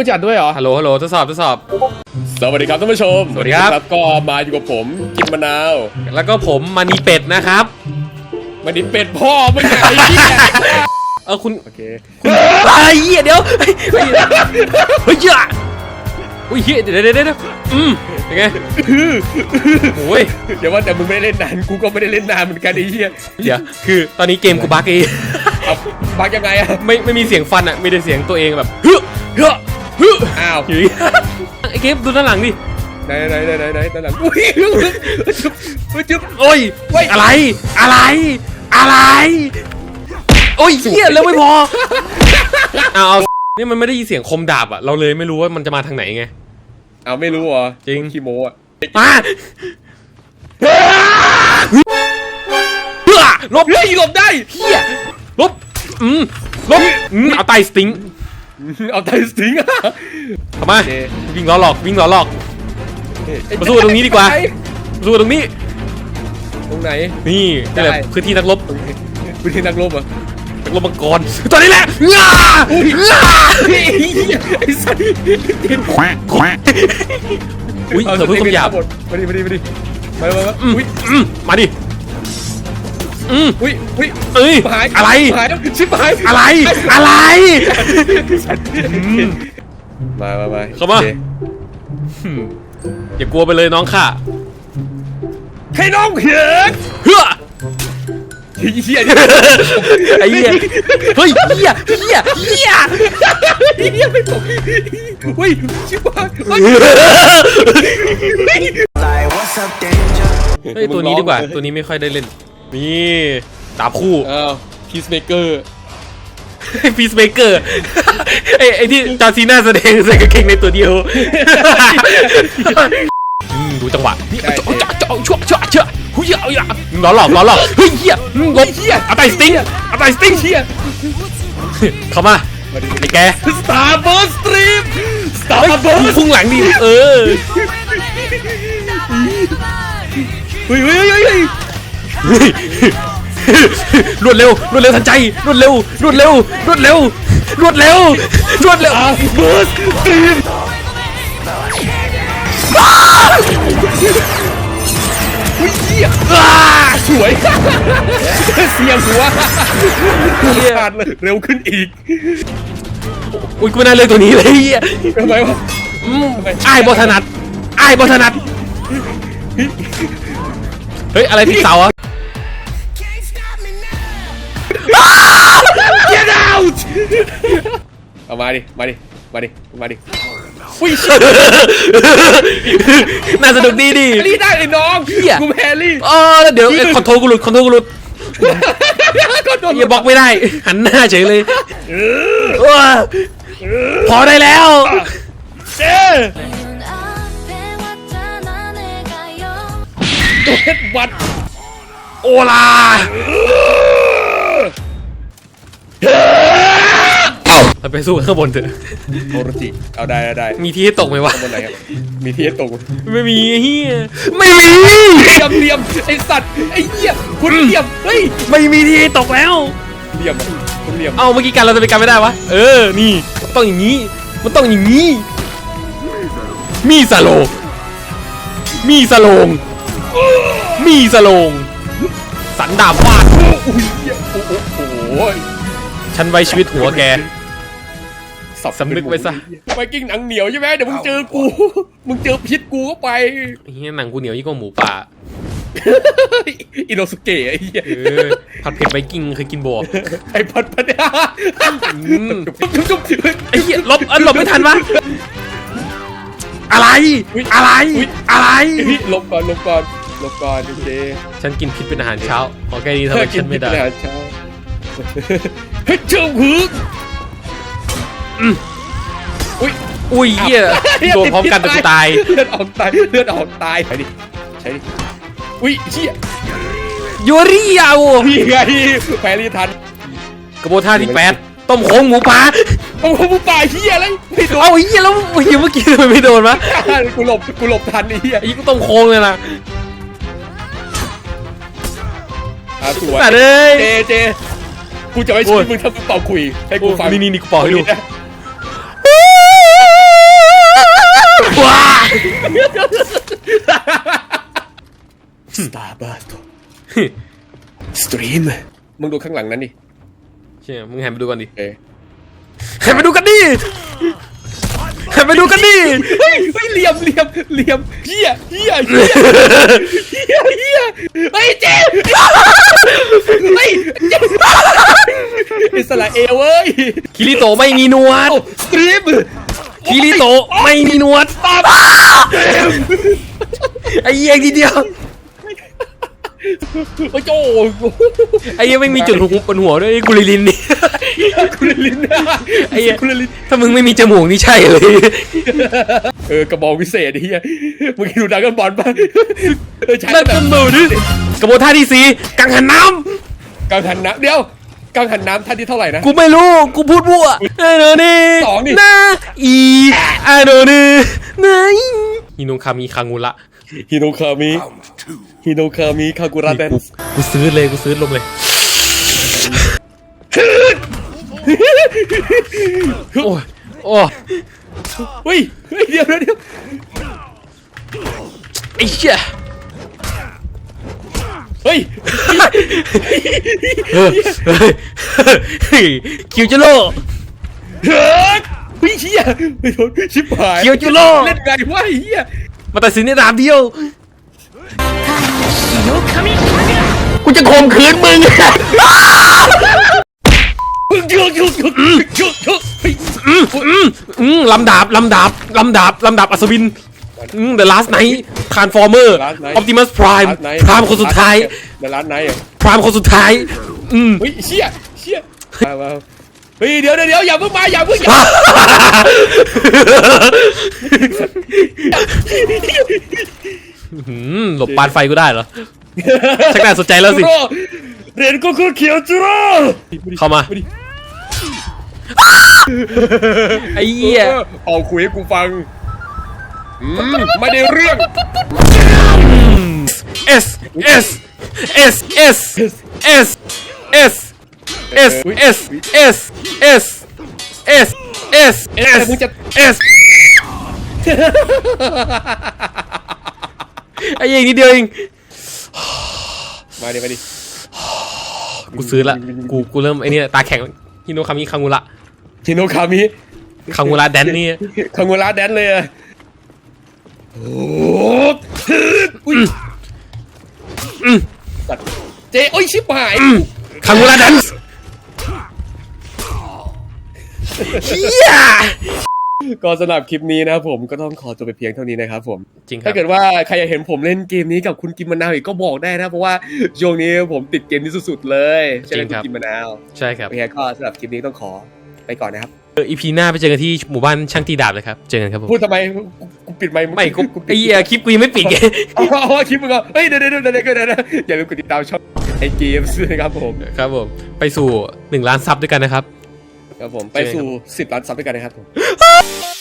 มาจัดด้วยเหรอ ฮัลโหลฮัลโหลทดสอบทดสอบ สวัสดีครับท่านผู้ชมสวัสดีครับ ก็มาอยู่กับผมกินมะนาวแล้วก็ผมมานีเป็ดนะครับ มันนี่เป็ดพ่อไม่ใช่ไอ้เหี้ยเออคุณโอเคอะไรเหี้ยเดี๋ยวเฮ้ยเฮ้ยเฮ้ยเหี้ยอุ้ยเหี้ยเดี๋ยวเดี๋ยวเดี๋ยวอืมเป็นไงโอ้ยเดี๋ยวว่าแต่มึงไม่ได้เล่นนานกูก็ไม่ได้เล่นนานเหมือนกันไอ้เหี้ยเดี๋ยวคือ ตอนนี้เกมกูบั๊กเองเอาบักยังไงอะ ไม่ไม่มีเสียงฟันอะมีแต่เสียงตัวเองแบบเฮ้อเฮ้อเฮ้ออ้าวอยู่อย่างเงี้ยไอ้เกมดูด้านหลังดิไหนไหนไหนไหนไหนด้านหลังอุ้ยจุ๊บจุ๊บโอ้ยเฮ้ยอะไรอะไร อะไร โอ้ยเหี้ยแล้วไม่พอเอาเอานี่มันไม่ได้ยินเสียงคมดาบอะเราเลยไม่รู้ว่ามันจะมาทางไหนไงเอาไม่รู้เหรอจริงขี้โม้อะมาเฮ้อลบเฮ้ยหลบได้เฮียลบอืมลบอืมเอาไตสติง เอาไทสติงอะเข้ามาโอเควิ่งล้อหลอกวิ่งล้อหลอกมาสู้ตรงนี้ดีกว่าดูตรงนี้ ตรงไหนนี่นี่แหละได้พื้นที่นักรบพื้นที่นักรบเหรอนักรบมังกรตอนนี้แหละง่าง่าเฮ้ยไอ้สัตว์อุ้ยเธอเพิ่งคำหยาบมาดิมาดิมาดิมามามาอืมอุ้ยอืมมาดิ อืมอุ้ยอุ้ยเอ้ยหายอะไร หายชิบหายอะไร อะไรมามามาเข้ามา โอคอืมอย่ากลัวไปเลยน้องค่ะให้น้องเขียนเฮ้อเฮียไอ้เหี้ยเฮ้ยเหี้ยเหี้ยเหี้ยเฮียไม่ตกอุ้ยชิบหายเฮ้ย Like, what's up, danger? เฮ้ยตัวนี้ดีกว่า ตัวนี้ไม่ค่อยได้เล่น นี่ดาบคู่อ้าวพีซเมเกอร์พีซเมเกอร์ไอ้ไอ้ที่จอร์ซีน่าแสดงใส่กางเกงในตัวเดียวอืมดูจังหวะนี่เจาะเจาะเจาะชั่วชั่วชั่วหุ้ยเอาอย่าล้อหลอกล้อหลอกเฮ้ยเหี้ยอืมลบเหี้ยเอาไตสติงเอาไตสติงเฮียเข้ามาไอ้แกสตาร์เบิร์สตรีมสตาเฮ้ยร์เบิร์สพุ่งหลังดิเออเฮ้ยเฮ้ยเฮ้ยเฮ้ย รวดเร็วรวดเร็วทันใจรวดเร็วรวดเร็วรวดเร็วรวดเร็วรวดเร็วสตาร์เบิร์สตรีมอุ้ยเฮียอ้าสวยเสียหัวขาดเลยเร็วขึ้นอีกอุ้ยกูไม่น่าเลือกตัวนี้เลยเฮียทำไมวะอืมอ้ายบอถนัดอ้ายบอถนัดเฮ้ยอะไรที่เสาอะ เอามาดิ มาดิ มาดิ มาดิอุ้ยน่าสนุกดีดิแฮร์รี่ได้เลยน้องเหี้ย กูแฮร์รี่อ๋อเดี๋ยวคอนโทรกูหลุดคอนโทรกูหลุดก็โดนอย่าบอกไม่ได้ หันหน้าเฉยเลยพอได้แล้วเจ๊ตัวเฮ็ดวัตโอลา เราไปสู้ข้างบนเถอะโอโรจิ เอาได้ได้ได้มีที่ให้ตกไหมวะบนไหนครับมีที่ให้ตกไม่มีไอ้เฮียไม่มีเหลี่ยมเหลี่ยมไอสัตว์ไอเหี้ยคุณเหลี่ยมเฮ้ยไม่มีที่ให้ตกแล้วเหลี่ยมอะคุณเหลี่ยมเอาเมื่อกี้กันเราจะไปกันไม่ได้วะเออนี่ต้องอย่างนี้มันต้องอย่างนี้ มีสโลงมีสโลงมีสโลงสันดาบฟาดอุ้ยเหี้ยโอ้โหโอ้โหฉันไว้ชีวิตหัวแก สับสำนึกไว้ซะไวกิ้งหนังเหนียวใช่ไหมเดี๋ยวมึงเจอกู มึงเจอพิษกูเข้าไปเฮียหนังกูเหนียวยิ่งกว่าหมูป่าอินโนสุเกะไอ้เหี้ยเออผัดเผ็ดไวกิ้งเคยกินบวบไอ้พัดพัดมจุ๊บจุ๊บจุ๊บจุ๊บไอ้เหี้ยหลบเออหลบไม่ทันวะอะไรอุ๊ยอะไรอุ๊ยอะไรเฮ้ยหลบก่อนหลบก่อนหลบก่อนโอเคฉันกินพิษเป็นอาหารเช้าขอแค่นี้ทำไมฉันไม่ได้กิอาหารเช้าเฮ้ยเจ้าหือ อุ้ยอุ้ยเหี้ยโดนพร้อมกันแต่กูตายเลือดออกตายเลือดออกตายใช่ดิใช่ดิอุ้ยเชี่ยยูริยาโอพี่ไงแพรรี่ทันกระบวนท่าที่แปดต้มโค้งหมูป่าโอ้โหมึงป่าเฮียอะไรไม่โดนเอาไอ้เหี้ยแล้วเหี้ยเมื่อกี้ทำไมไม่โดนวะกูหลบกูหลบทันไอ้เฮียไอ้ยี่กูต้มโค้งเลยนะอะสวยแต่เอ้ยเจเจกูจะไม่ช่วยมึงถ้ามึงเป่าคุยให้กูฟังนี่นี่นี่กูเป่าให้ดู ว้าสตาร์บัคส์สตรีมมึงดูข้างหลังนั้นดิเชี่ยมึงแหันไปดูกันดิแหันไปดูกันดิแหันไปดูกันดิเฮ้ยเหลี่ยมเหลี่ยมเหลี่ยมเฮียเฮียเฮียเฮียเฮียเฮ้ยเจ๊เฮ้ยเอิสระเอลเว้ยคิริโตไม่มีนวลสตรีม คิริโตะไม่มีหนวดไอ้เหี้ยทีเดียว โอ้โจไอ้เหี้ยไม่มีจุดหูบนหัวด้วยไอ้กุลิลินนี่ คุณลินไอ้เหี้ย คุณลินถ้ามึงไม่มีจมูกนี่ใช่เลย เออกระบอกวิเศษไอ้เฮียมึงดูดังกันบอลป่ะเออใช่นั่นแบก็บมือดิกระบวนท่าที่สี่กังหันน้กังหันน้ำเดี๋ยว กังหันน้ำท่านที่เท่าไหร่นะำกูไม่รู้ กูพูดมั่วไอ้โนนี่สองดินาอีไอ้โนนี่นาอีฮิโนคามิคังุระฮิโนคามิฮิโนคามิคากุระแดนกูกูซื้อเลยกูซื้อลงเลย โอ้ยโอ้ยเฮ้ยเฮ้ยเดี๋ยวเดี๋ยวเดี๋ยวไอ้เหี้ย เฮ้ยเออเฮ้ยคิวจิโร่เฮ้ยเฮ้ยเฮียไม่โดนชิบหายคิวจิโร่เล่นไงวะไอ้เฮียมาตัดสินในดาบเดียวกูจะข่มขืนมึงมึงยุกยุกยุกยุกยุกเฮ้ยอืมอืมอืมลำดาบลำดาบลำดาบลำดาบอัศวิน อืม The Last Night Transformer Optimus Prime พรามคนสุดท้ายในร้านไหนอะพรามคนสุดท้าย อืม เฮ้ยเชี่ยเชี่ยมามาเฮ้ยเดี๋ยวเดี๋ยวเดี๋ยวอย่าเพิ่งมาอย่าเพิ่งอย่าอืมหลบปานไฟก็ได้เหรอ ชักน่าสนใจแล้วสิ จูโร่เรียนก็คือเขียวจูโร่เข้ามาดิไอ้เหี้ย เอาคุยให้กูฟังอืม ไม่ได้เรื่อง S S S S S S S S S S S S S มึงจะ S ไอ้เหี้ยนิดเดียวเอง มาดิมาดิ กูซื้อละ กู กูเริ่มไอ้นี่ตาแข็งฮิโนคามิคังุระฮิโนคามิคังุระแดนนี่คังวราแดนเลยอะ โอ้อุ้ยสัตว์เจ๊โอ้ยชิบหายคังุระแดนส์เฮียก็สำหรับคลิปนี้นะครับผมก็ต้องขอจบไปเพียงเท่านี้นะครับผมจริงครัถ้าบเกิดว่าใครอยากเห็นผมเล่นเกมนี้กับคุณกิมมะนาวอีกก็บอกได้นะเพราะว่าช่วงนี้ผมติดเกมนี้สุดๆเลยใช่ไหมคุณกิมมะนาวใช่ครับโอเคก็สำหรับคลิปนี้ต้องขอไปก่อนนะครับเอออีพีหน้าไปเจอกันที่หมู่บ้านช่างตีดาบเลยครับ เจอกันครับผม พูดทำไมกูกูปิดไมค์ไม่กูกูปิไอ้ดเหี้ยคลิปกูยังไม่ปิดไงอ๋อคลิปมึงก็เฮ้ยเดี๋ยวเดี๋ยวเดี๋ยวเดี๋ยวเดี๋ยวเดี๋ยวอย่าลืมกดติดตามช่องไอเกมส์นะครับผม ครับผม ไปสู่หนึ่งล้านซับด้วยกันนะครับ ครับผม ไปสู่สิบล้านซับด้วยกันนะครับผมอ้า